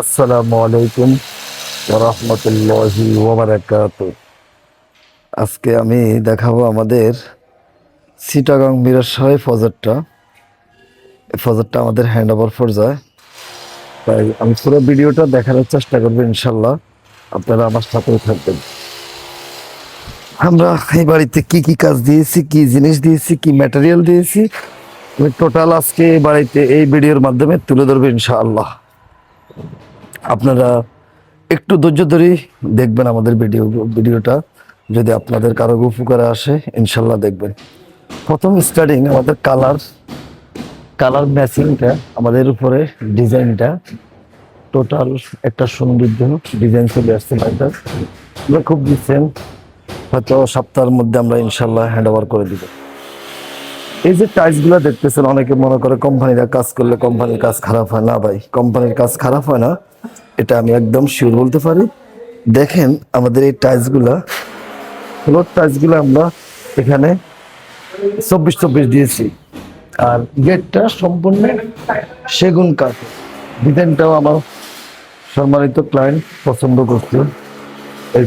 আসসালামু আলাইকুম রহমতুল্লাহি ওবরাকাত আজকে আমি দেখাবো আমাদের সিটাগাং সাহেব ফজরটা। ফজরটা আমাদের হ্যান্ড ওভার ফর যায় তাই আমি পুরো ভিডিওটা দেখানোর চেষ্টা করব ইনশাল্লাহ আপনারা আমার সাথেই থাকবেন। আমরা এই বাড়িতে কি কি কাজ দিয়েছি, কি জিনিস দিয়েছি, কি ম্যাটেরিয়াল দিয়েছি, আমি টোটাল আজকে এই বাড়িতে এই ভিডিওর মাধ্যমে তুলে ধরবো ইনশাআল্লাহ। আপনারা একটু ধৈর্য ধরেই দেখবেন আমাদের ভিডিও, ভিডিওটা। যদি আপনাদের কারও উপকারে আসে, ইনশাল্লাহ দেখবেন। প্রথম স্টার্টিং আমাদের কালার কালার ম্যাচিংটা আমাদের উপরে ডিজাইনটা টোটাল একটা সৌন্দর্য ডিজাইন চলে আসছে বাড়িটার আমরা খুব দিচ্ছেন হয়তো সপ্তাহের মধ্যে আমরা ইনশাল্লাহ হ্যান্ড ওভার করে দিব। এই যে টাইলসগুলো দেখতেছেন, অনেকে মনে করে কোম্পানিরা কাজ করলে কোম্পানির কাজ খারাপ হয়। না ভাই কোম্পানির কাজ খারাপ হয় না। এটা আমি একদম শিওর বলতে পারি। দেখেন আমাদের এই টাইলসগুলা ফ্লোর টাইলসগুলো আমরা এখানে চব্বিশ চব্বিশ দিয়েছি। আর গেটটা সম্পূর্ণ সেগুন কাঠ। ডিজাইনটাও আমার সম্মানিত ক্লায়েন্ট পছন্দ করছে। এই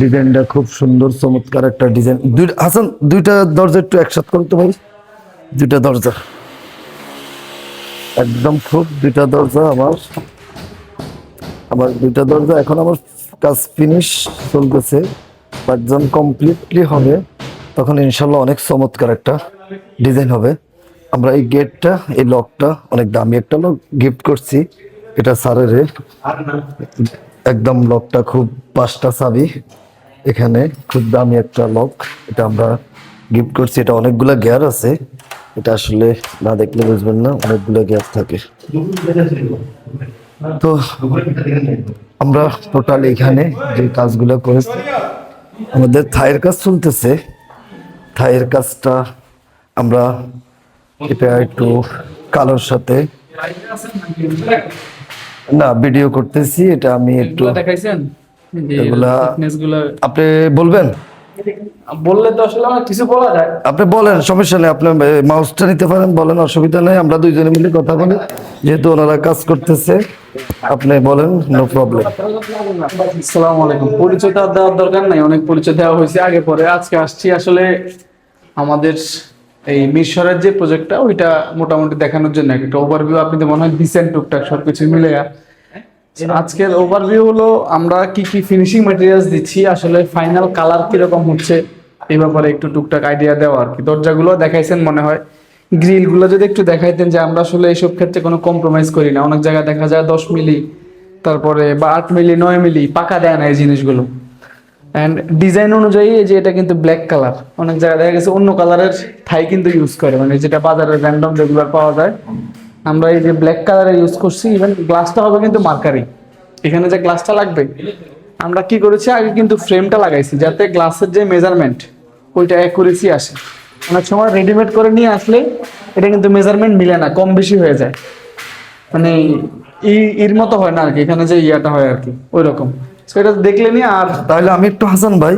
ডিজাইনটা খুব সুন্দর, চমৎকার একটা ডিজাইন। দুই, হাসান, দুইটা দরজা একটু একসাথে করতে পারি দুইটা দরজা। একদম খুব দুইটা দরজা আমার। আমার দুইটা দরজা এখন আমার কাজ ফিনিশ চলতেছে বাট যখন কমপ্লিটলি হবে, তখন ইনশাল্লাহ অনেক চমৎকার একটা ডিজাইন হবে। আমরা এই গেটটা এই লকটা অনেক দামি একটা লক গিফট করছি। এটা স্যারের, একদম লকটা খুব পাঁচটা চাবি। এখানে খুব দামি একটা লক এটা আমরা গিফট করছি। এটা অনেকগুলা গিয়ার আছে। এটা আসলে না দেখলে বুঝবেন না, অনেকগুলো গিয়ার থাকে। তো আমরা টোটাল এখানে যে কাজগুলো করেছি আমাদের থায়ের কাজ চলতেছে। থায়ের কাজটা আমরা এটা একটু কালোর সাথে। না ভিডিও করতেছি এটা আমি একটু এগুলা আপনি বলবেন? বললে তো আসলে আমার কিছু বলা যায়। আপনি বলেন সমস্যা নেই আপনি মাউসটা নিতে পারেন বলেন অসুবিধা নেই আমরা দুইজনে মিলে কথা বলি। যেহেতু ওনারা কাজ করতেছে আপনি বলেন নো প্রবলেম আসসালামু আলাইকুম। পরিচয় আর দেওয়ার দরকার নাই অনেক পরিচয় দেওয়া হয়েছে আগে পরে। আজকে আসছি আসলে আমাদের এই মিশরের যে প্রজেক্টটা ওইটা মোটামুটি দেখানোর জন্য। একটা ওভারভিউ আপনি তো মনে হয় দিচ্ছেন টুকটাক সবকিছু মিলে আজকের ওভারভিউ হলো আমরা কি কি ফিনিশিং ম্যাটেরিয়ালস দিচ্ছি আসলে ফাইনাল কালার কীরকম হচ্ছে এই ব্যাপারে একটু টুকটাক আইডিয়া দেওয়া আর কি। দরজাগুলো দেখাইছেন মনে হয়। গ্রিলগুলো যদি একটু দেখাইতেন যে আমরা আসলে এইসব ক্ষেত্রে কোনো কম্প্রোমাইজ করি না। অনেক জায়গায় দেখা যায় দশ মিলি তারপরে বা আট মিলি নয় মিলি পাকা দেয় না এই জিনিসগুলো। অ্যান্ড ডিজাইন অনুযায়ী এই যে এটা কিন্তু ব্ল্যাক কালার অনেক জায়গায় দেখা গেছে অন্য কালারের থাই কিন্তু ইউজ করে। মানে যেটা বাজারে র্যান্ডম রেগুলার পাওয়া যায়। আমরা এই যে ব্ল্যাক কালারের ইউজ করছি ইভেন গ্লাসটা হবে কিন্তু মার্কারি। এখানে যে গ্লাসটা লাগবে, আমরা কি করেছি, আগে কিন্তু ফ্রেমটা লাগাইছি, যাতে গ্লাসের যে মেজারমেন্ট ওইটা অ্যাকুরেসি আসে। অনেক সময় রেডিমেড করে নিয়ে আসলে এটা কিন্তু মেজারমেন্ট মিলে না, কম বেশি হয়ে যায়। মানে এর মতো হয় না আর কি, এখানে যে ইয়াটা হয় আর কি ওই রকম এটা দেখলে নিয়ে আর তাহলে আমি একটু হাসান ভাই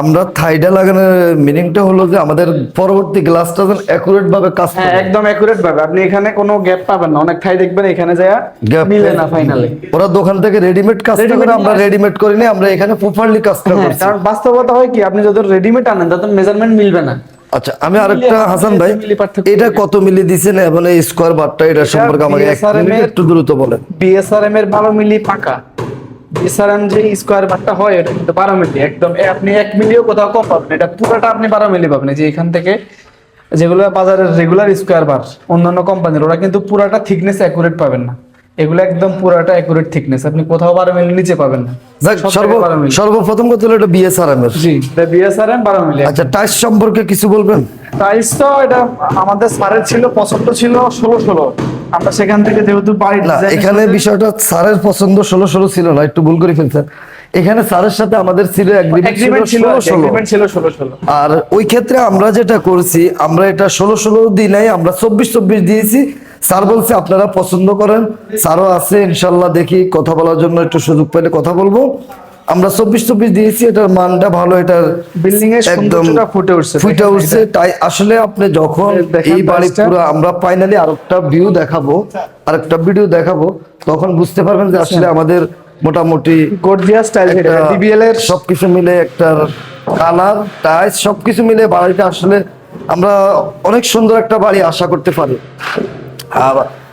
আমরা থাইডা লাগানোর মিনিংটা হলো যে আমাদের পরবর্তী গ্লাসটা যেন অ্যাকুরেট ভাবে কাজ হ্যাঁ করে। একদম অ্যাকুরেট ভাবে আপনি এখানে কোনো গ্যাপ পাবেন না। অনেক ঠাই দেখবেন এখানে যায় Gap মিলে না ফাইনালে ওরা দোকান থেকে রেডিমেড কাজ করে আমরা। রেডিমেড করিনি আমরা এখানে প্রপারলি কাজটা হ্যাঁ করছি। কারণ বাস্তবতা হয় কি আপনি যত রেডিমেড আনেন তত মেজারমেন্ট মিলবে না। আচ্ছা আমি আরেকটা হাসান ভাই এটা কত মিলি দিছেন? এবং এই স্কোয়ার বারটা এটা সম্পর্কে আমাকে একটু দ্রুত বলেন। বিএসআরএম এর ভালো মিলি পাকা। বিএসআরএম যে স্কোয়ার বারটা হয় এটা কিন্তু বারো মিলি। একদম আপনি এক মিলিও কোথাও কম পাবেন এটা পুরোটা আপনি বারো মিলি পাবেন। যে এখান থেকে যেগুলো বাজারের রেগুলার স্কোয়ার বার অন্যান্য কোম্পানির ওরা কিন্তু পুরাটা থিকনেস অ্যাকুরেট পাবেন না। এগুলো একদম পুরাটা অ্যাকুরেট থিকনেস আপনি কোথাও বারো মিলি নিচে পাবেন না। সর্ব জায়গায় 12 মিলি। সর্বপ্রথম কথা হলো এটা বিএসআরএম এর। জি বিএসআরএম বারো মিলি। আচ্ছা টাইস সম্পর্কে কিছু বলবেন? প্রাইস তো এটা আমাদের স্যারের ছিল পছন্দ ছিল ষোলো ষোলো। আমরা সেখান থেকে যেহেতু বাড়ি না এখানে বিষয়টা স্যারের পছন্দ ষোলো ষোলো ছিল না একটু ভুল করে ফেলছেন। এখানে স্যারের সাথে আমাদের ছিল এগ্রিমেন্ট ছিল ষোলো ষোলো। আর ওই ক্ষেত্রে আমরা যেটা করছি আমরা এটা ষোলো ষোলো দিই নাই আমরা চব্বিশ চব্বিশ দিয়েছি স্যার বলছে আপনারা পছন্দ করেন। স্যারও আছে ইনশাল্লাহ দেখি কথা বলার জন্য একটু সুযোগ পেলে কথা বলব। আমরা চব্বিশ চব্বিশ দিয়েছি এটার মানটা ভালো এটার বিল্ডিং এর সৌন্দর্যটা ফুটে উঠছে ফুটে উঠছে। তাই আসলে আপনি যখন এই বাড়ি পুরো আমরা ফাইনালি আরেকটা ভিউ দেখাবো আরেকটা ভিডিও দেখাবো তখন বুঝতে পারবেন যে আসলে আমাদের মোটামুটি গর্জিয়াস স্টাইল ডিবিএল এর সবকিছু মিলে একটা কালার টাইস সবকিছু মিলে বাড়িটা আসলে আমরা অনেক সুন্দর একটা বাড়ি আশা করতে পারি।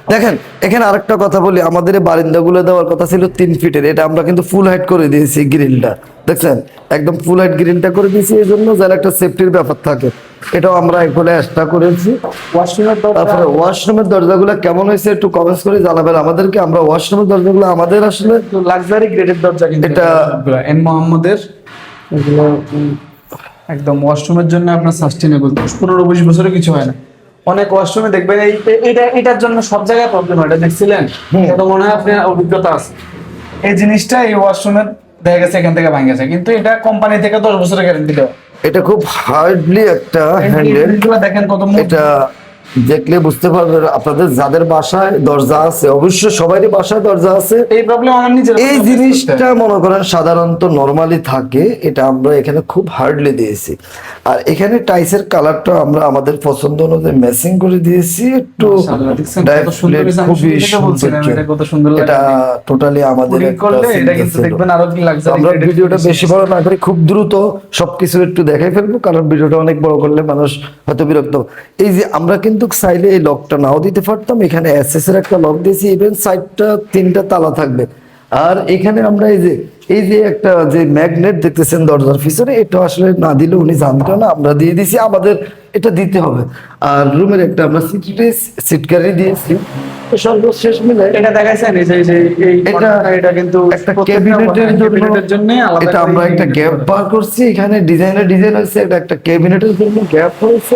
দেখেন এখানে আরেকটা কথা বলি আমাদের বারিন্দাগুলো দেওয়ার কথা ছিল তিন ফিটের এটা আমরা কিন্তু ফুল হাইট করে দিয়েছি গ্রিলটা দেখছেন? একদম ফুল হাইট গ্রিলটা করে দিয়েছি এই জন্য যেন একটা সেফটির ব্যাপার থাকে। এটাও আমরা এখানে এক্সট্রা করেছি। ওয়াশরুমের তারপরে ওয়াশরুমের দরজাগুলো কেমন হয়েছে একটু কমেন্টস করে জানাবেন আমাদেরকে। আমরা ওয়াশরুমের দরজাগুলো আমাদের আসলে লাক্সারি গ্রেডের দরজা কিন্তু এটা- এন মোহাম্মদের। এগুলো একদম ওয়াশরুমের জন্য আপনার সাস্টেনেবল দশ পনেরো বিশ বছরে কিছু হয় না। অনেক ওয়াশরুমে দেখবেন এই এটা এটার জন্য সব জায়গায় প্রবলেম হয় এটা দেখছিলেন? তো মনে হয় আপনার অভিজ্ঞতা আছে। এই জিনিসটা এই ওয়াশরুমের দেখা গেছে এখান থেকে ভাঙে গেছে কিন্তু এটা কোম্পানি থেকে দশ বছরের গ্যারান্টি দেওয়া। এটা খুব হার্ডলি একটা হ্যান্ডেল দেখেন কত। এটা দেখলে বুঝতে পারবেন আপনাদের যাদের বাসায় দরজা আছে অবশ্য সবারই বাসায় দরজা আছে। এই প্রবলেম আমার নিজের এই জিনিসটা মনে করেন সাধারণত নর্মালি থাকে এটা আমরা এখানে খুব হার্ডলি দিয়েছি। আর এখানে টাইসের কালারটা আমরা আমাদের পছন্দ অনুযায়ী ম্যাচিং করে দিয়েছি একটু খুবই সুন্দর এটা কত সুন্দর এটা টোটালি আমাদের আমরা ভিডিওটা বেশি বড় না করে খুব দ্রুত সবকিছু একটু দেখাই ফেলব কারণ ভিডিওটা অনেক বড় করলে মানুষ হয়তো বিরক্ত। এই যে আমরা কিন্তু চাইলে এই লকটা নাও দিতে পারতাম। এখানে এসএস এর একটা লক দিয়েছি ইভেন সাইডটা তিনটা তালা থাকবে। আর এখানে আমরা এই যে এই যে একটা যে ম্যাগনেট দেখতেছেন দরজার পিছনে এটা আসলে না দিলে উনি জানতো না আমরা দিয়ে দিয়েছি আমাদের এটা দিতে হবে। আর রুমের একটা আমরা সিটকারি সিটকারি দিয়েছি। সর্বশেষ মিলে এটা দেখাইছেন এই যে এই এটা এটা কিন্তু একটা ক্যাবিনেটের জন্য ক্যাবিনেটের জন্য আলাদা এটা আমরা একটা গ্যাপ। বার করছি এখানে ডিজাইনের ডিজাইন হয়েছে এটা একটা ক্যাবিনেটের জন্য গ্যাপ হয়েছে।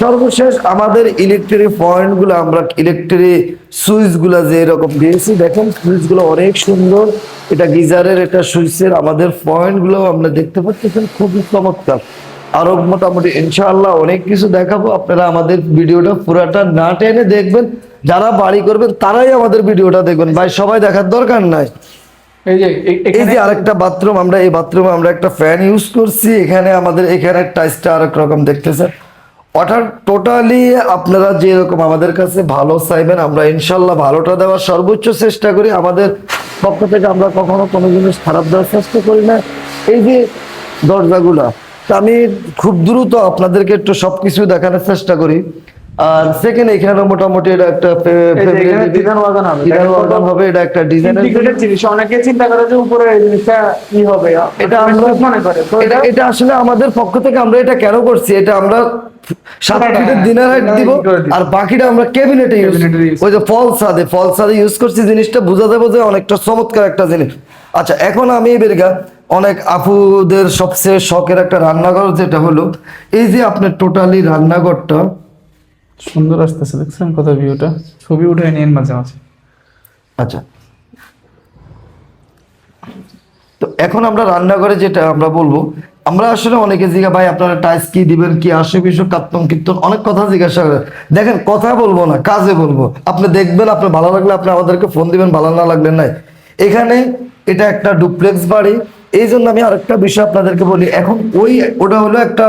সর্বশেষ আমাদের ইলেকট্রিক পয়েন্টগুলো আমরা ইলেকট্রিক সুইচগুলা যে এরকম দিয়েছি দেখেন সুইচগুলো অনেক সুন্দর। এটা গিজারের এটা সুইচের আমাদের পয়েন্টগুলো আমরা দেখতে পাচ্ছেন খুবই চমৎকার। আরও মোটামুটি ইনশাআল্লাহ অনেক কিছু দেখাবো। আপনারা আমাদের ভিডিওটা পুরাটা না টেনে দেখবেন। যারা বাড়ি করবেন তারাই আমাদের ভিডিওটা দেখবেন। ভাই সবাই দেখার দরকার নাই। এই যে আরেকটা বাথরুম আমরা এই বাথরুমে আমরা একটা ফ্যান ইউজ করছি। এখানে আমাদের এখানে টাইসটা আরেক রকম দেখতেছেন। অর্থাৎ টোটালি আপনারা যেরকম আমাদের কাছে ভালো চাইবেন, আমরা ইনশাল্লাহ ভালোটা দেওয়ার সর্বোচ্চ চেষ্টা করি। আমাদের পক্ষ থেকে আমরা কখনো কোনো জিনিস খারাপ দেওয়ার চেষ্টা করি না। এই যে দরজাগুলা, তা আমি খুব দ্রুত আপনাদেরকে একটু সবকিছু দেখানোর চেষ্টা করি। আর সেকেন্ড এখানে মোটামুটি এটা একটা ডিজাইন ওয়াগন হবে ডিজাইন ওয়ার্ডন হবে এটা একটা ইন্টিগ্রেটেড জিনিস। অনেকে চিন্তা করে যে উপরে জিনিসটা কি হবে এটা আমরা মনে করে। এটা এটা আসলে আমাদের পক্ষ থেকে আমরা এটা কেন করছি? এটা আমরা সাত হ্যাঁ, ফিটের হাইট দিব। আর বাকিটা আমরা ক্যাবিনেটে ইউজ ওই যে ফল সাদে ফল সাদে ইউজ করছি জিনিসটা বোঝা যাবে যে অনেকটা চমৎকার একটা জিনিস। আচ্ছা এখন আমি বেরগা অনেক আপুদের সবচেয়ে শখের একটা রান্নাঘর যেটা হলো এই যে আপনার টোটালি রান্নাঘরটা সুন্দর আসতেছে, দেখছেন কত ভিউটা ছবি উঠে নিন মাঝে মাঝে। আচ্ছা। তো এখন আমরা রান্নাঘরে যেটা আমরা বলব, আমরা আসলে অনেকে জিজ্ঞাসা, ভাই, আপনারা টাইস কি দিবেন, কি আসে বিষয় কাত্তন কীর্তন অনেক কথা জিজ্ঞাসা করে। দেখেন, কথা বলব না, কাজে বলব। আপনি দেখবেন আপনার ভালো লাগলে আপনি আমাদেরকে ফোন দিবেন, ভালো না লাগলে নাই। এখানে এটা একটা ডুপ্লেক্স বাড়ি। এই জন্য আমি আরেকটা বিষয় আপনাদেরকে বলি। এখন ওই, ওটা হলো একটা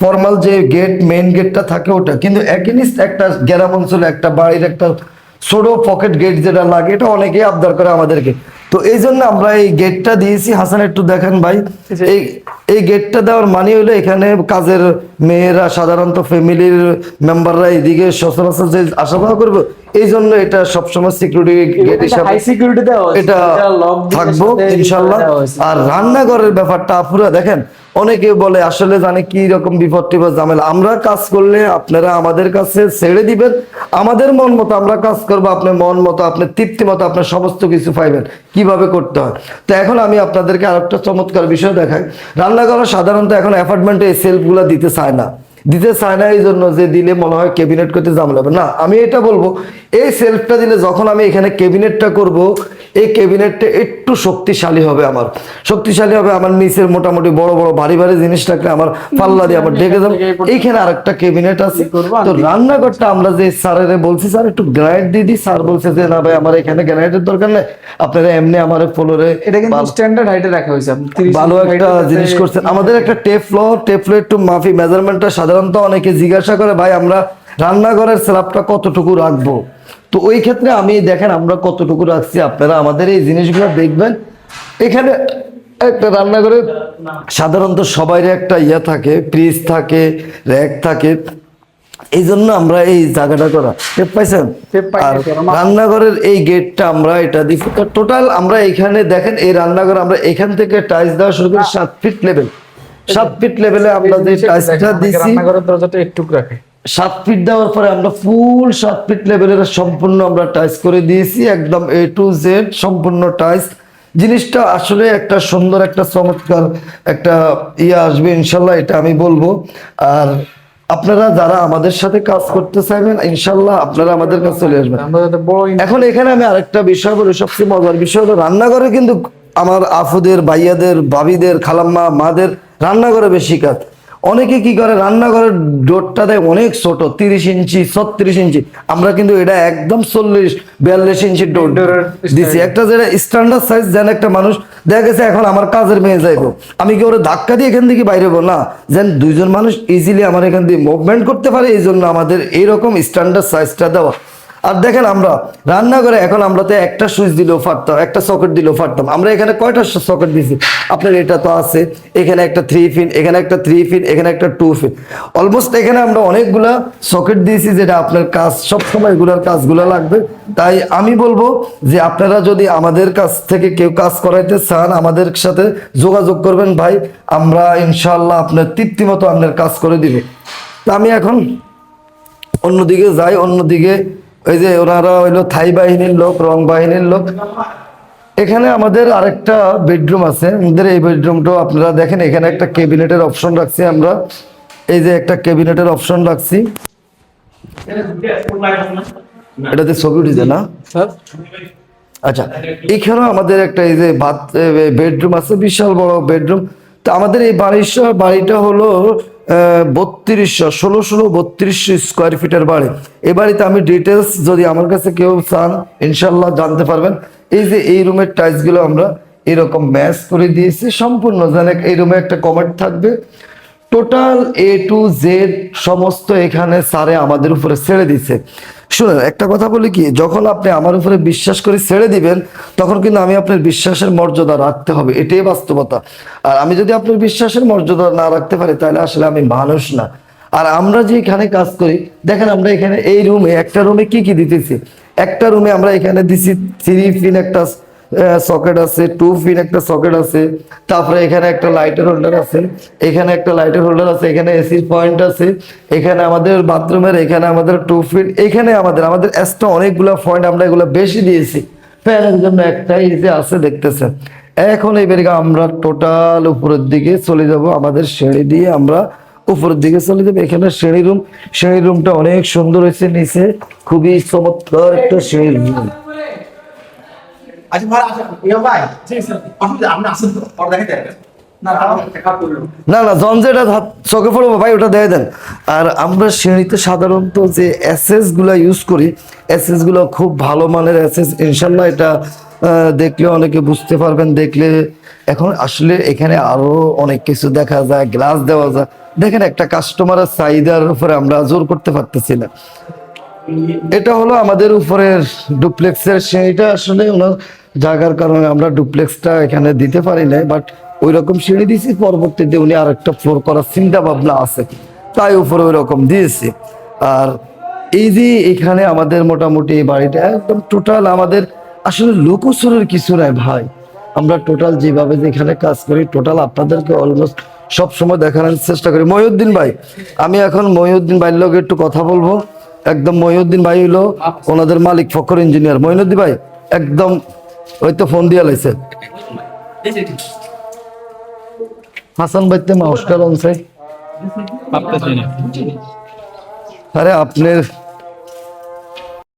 ফর্মাল যে গেট মেইন গেটটা থাকে ওটা। কিন্তু একই একটা গ্রাম অঞ্চলে একটা বাড়ির একটা ছোট পকেট গেট যেটা লাগে এটা অনেকেই আবদার করে আমাদেরকে। তো এই জন্য আমরা এই গেটটা দিয়েছি। হাসান একটু দেখেন ভাই। এই এই গেটটা দেওয়ার মানে হলো এখানে কাজের মেয়েরা সাধারণত ফ্যামিলির মেম্বাররা এদিকে সচরাচর যে আসা যাওয়া করবে এই জন্য এটা সবসময় সিকিউরিটি গেট হিসাবে দেওয়া এটা থাকব ইনশাল্লাহ। আর রান্নাঘরের ব্যাপারটা আপুরা দেখেন অনেকে বলে, আসলে জানে কি রকম বিপদ টিপদ ঝামেলা। আমরা কাজ করলে আপনারা আমাদের কাছে ছেড়ে দিবেন। আমাদের মন মতো আমরা কাজ করব, আপনার মন মতো, আপনার তৃপ্তি মতো, আপনার সমস্ত কিছু পাইবেন। কীভাবে করতে হয়? তো এখন আমি আপনাদেরকে আরেকটা চমৎকার বিষয় দেখাই। রান্নাঘর সাধারণত এখন অ্যাপার্টমেন্টে এই সেলফগুলো দিতে চায় না। দিতে চায় না এই জন্য যে দিলে মনে হয় ক্যাবিনেট করতে ঝামেলা হবে। না, আমি এটা বলব, এই সেলফটা দিলে যখন আমি এখানে ক্যাবিনেটটা করব এই ক্যাবিনেটটা একটু শক্তিশালী হবে আমার। শক্তিশালী হবে আমার নিচের মোটামুটি বড় বড় ভারী ভারী জিনিসটাকে আমার পাল্লা দিয়ে আমার ডেকে যাবে এইখানে আরেকটা ক্যাবিনেট আছে। তো রান্নাঘরটা আমরা যে স্যারের বলছি স্যার একটু গ্রানাইট দিয়ে দিই। স্যার বলছে যে না ভাই আমার এখানে গ্রানাইটের দরকার নেই। আপনারা এমনি আমার ফ্লোরে এটা কিন্তু স্ট্যান্ডার্ড হাইটে রাখা হয়েছে। ভালো একটা জিনিস করছেন। আমাদের একটা টেপ ফ্লোর টেপ ফ্লোর একটু মাফি। মেজারমেন্টটা সাধারণত অনেকে জিজ্ঞাসা করে ভাই আমরা রান্নাঘরের স্ল্যাবটা কতটুকু রাখব? তো ওই ক্ষেত্রে আমি দেখেন আমরা কতটুকু রাখছি আপনারা আমাদের এই জিনিসগুলো দেখবেন। এখানে একটা রান্নাঘরে সাধারণত সবাই একটা ইয়ে থাকে ফ্রিজ থাকে র্যাক থাকে। এই জন্য আমরা এই জায়গাটা করা। টেপ পাইছেন? আর রান্নাঘরের এই গেটটা আমরা এটা দিচ্ছি তো টোটাল আমরা এখানে দেখেন এই রান্নাঘর আমরা এখান থেকে টাইলস দেওয়া শুরু করি সাত ফিট লেভেল সাত ফিট লেভেলে আমরা যে টাইলসটা দিছি। রান্নাঘরের দরজাটা একটু রাখে। সাত ফিট দেওয়ার পরে আমরা ফুল সাত ফিট লেভেলের সম্পূর্ণ আমরা টাইস করে দিয়েছি একদম এ টু জেড সম্পূর্ণ টাইস জিনিসটা আসলে একটা সুন্দর একটা চমৎকার একটা ইয়ে আসবে ইনশাল্লাহ এটা আমি বলব। আর আপনারা যারা আমাদের সাথে কাজ করতে চাইবেন ইনশাল্লাহ আপনারা আমাদের কাছে চলে আসবেন। এখন এখানে আমি আরেকটা বিষয় বলি সবচেয়ে মজার বিষয় হলো রান্নাঘরে কিন্তু আমার আফুদের ভাইয়াদের ভাবিদের খালাম্মা মাদের রান্নাঘরে বেশি কাজ। অনেকে কি করে? রান্নাঘরের ডোরটা দেয় অনেক ছোট তিরিশ ইঞ্চি ছত্রিশ ইঞ্চি। আমরা কিন্তু এটা একদম চল্লিশ বিয়াল্লিশ ইঞ্চি ডোর দিছি। একটা যেটা স্ট্যান্ডার্ড সাইজ যেন একটা মানুষ দেখা গেছে এখন আমার কাজের মেয়ে যাইবো। আমি কি ওরা ধাক্কা দিয়ে এখান থেকে বাইরে হব? না। যেন দুইজন মানুষ ইজিলি আমার এখান দিয়ে মুভমেন্ট করতে পারে এই জন্য আমাদের এইরকম স্ট্যান্ডার্ড সাইজটা দেওয়া। আর দেখেন আমরা, রান্নাঘরে এখন আমরা তো একটা সুইচ দিলেও ফাটতাম, একটা সকেট দিলেও ফাটতাম। আমরা এখানে কয়টা সকেট দিছি আপনার এটা তো আছে, এখানে একটা থ্রি ফিন এখানে একটা থ্রি ফিন এখানে একটা টু ফিন অলমোস্ট এখানে আমরা অনেকগুলা সকেট দিয়েছি যেটা আপনার কাজ, সবসময় এগুলার কাজগুলো লাগবে। তাই আমি বলব যে আপনারা যদি আমাদের কাছ থেকে কেউ কাজ করাইতে চান, আমাদের সাথে যোগাযোগ করবেন ভাই, আমরা ইনশাল্লাহ আপনার তৃপ্তি মতো আপনার কাজ করে দিব। তা আমি এখন অন্যদিকে যাই, অন্যদিকে ওই যে ওনারা হইল থাই বাহিনীর লোক রং বাহিনীর লোক। এখানে আমাদের আরেকটা বেডরুম আছে। আমাদের এই বেডরুমটাও আপনারা দেখেন এখানে একটা ক্যাবিনেটের অপশন রাখছি আমরা। এই যে একটা ক্যাবিনেটের অপশন রাখছি। এটাতে ছবি উঠেছে না? আচ্ছা এখানেও আমাদের একটা এই যে বাথ বেডরুম আছে বিশাল বড় বেডরুম। তো আমাদের এই বাড়ির বাড়িটা হলো বত্রিশশো, ষোলো ষোলো বত্রিশশো স্কোয়ার ফিটের বাড়ি। এই বাড়িতে আমি ডিটেলস যদি আমার কাছে কেউ চান ইনশাল্লাহ জানতে পারবেন। এই যে এই রুমের টাইলসগুলো আমরা এরকম ম্যাচ করে দিয়েছি। সম্পূর্ণ যেন এই রুমে একটা কমেন্ট থাকবে। টোটাল এ টু জেড সমস্ত এখানে স্যারে আমাদের উপরে ছেড়ে দিছে শুনুন, একটা কথা বলি কি, যখন আপনি আমার উপরে বিশ্বাস করে ছেড়ে দিবেন, তখন কিন্তু আমি আপনার বিশ্বাসের মর্যাদা রাখতে হবে। এটাই বাস্তবতা। আর আমি যদি আপনার বিশ্বাসের মর্যাদা না রাখতে পারি, তাহলে আসলে আমি মানুষ না। আর আমরা যে এখানে কাজ করি, দেখেন আমরা এখানে এই রুমে একটা রুমে কি কি দিতেছি? একটা রুমে আমরা এখানে দিছি থ্রি পিন একটা সকেট আছে টু পিন একটা সকেট আছে, তারপরে এখানে একটা লাইটের হোল্ডার আছে, এখানে একটা লাইটের হোল্ডার আছে, এখানে এসির পয়েন্ট আছে, এখানে আমাদের বাথরুমের এখানে আমাদের টু ফিট এখানে আমাদের আমাদের এক্সট্রা অনেকগুলো পয়েন্ট আমরা এগুলো বেশি দিয়েছি। ফ্যানের জন্য একটাই যে আছে, দেখতেছেন। এখন এবারে আমরা টোটাল উপরের দিকে চলে যাব, আমাদের সিঁড়ি দিয়ে আমরা উপরের দিকে চলে যাবে। এখানে সিঁড়ি রুম সিঁড়ি রুমটা অনেক সুন্দর হয়েছে, নিচে খুবই চমৎকার একটা সিঁড়ি। রুম আচ্ছা ভাই ভাই অসুবিধা আপনি আসেন তো। পর দেখে দেন। না না হাত- চোখে পড়ব ভাই ওটা দিয়ে দেন। আর আমরা শ্রেণীতে সাধারণত যে এসএস ইউজ করি এসএসগুলো খুব ভালো মানের এসএস ইনশাল্লাহ এটা দেখলে অনেকে বুঝতে পারবেন দেখলে এখন আসলে এখানে আরও অনেক কিছু দেখা যায় গ্লাস দেওয়া যায়। দেখেন একটা কাস্টমারের চাহিদার উপরে আমরা জোর করতে পারতেছি না। এটা হলো আমাদের উপরের ডুপ্লেক্সের সিঁড়িটা আসলে ওনার জায়গার কারণে আমরা ডুপ্লেক্সটা এখানে দিতে পারি নাই বাট ওই রকম সিঁড়ি দিয়েছি পরবর্তীতে উনি আর একটা ফ্লোর করার চিন্তা ভাবনা আছে। তাই উপরে ওই রকম দিয়েছি। আর এই যে এখানে আমাদের মোটামুটি এই বাড়িটা একদম টোটাল আমাদের আসলে লোকসরের কিছু নাই ভাই। আমরা টোটাল যেভাবে যেখানে কাজ করি টোটাল আপনাদেরকে অলমোস্ট সব সময় দেখানোর চেষ্টা করি। মহিউদ্দিন ভাই, আমি এখন মহিউদ্দিন ভাইয়ের লোক একটু কথা বলব। একদম মহিউদ্দিন ভাই হইল ওনাদের মালিক ফখর ইঞ্জিনিয়ার মহিনুদ্দিন ভাই একদম ওই তো ফোন দিয়ে লাইছে। হাসান ভাই তেমা অস্কার অংশে আরে আপনার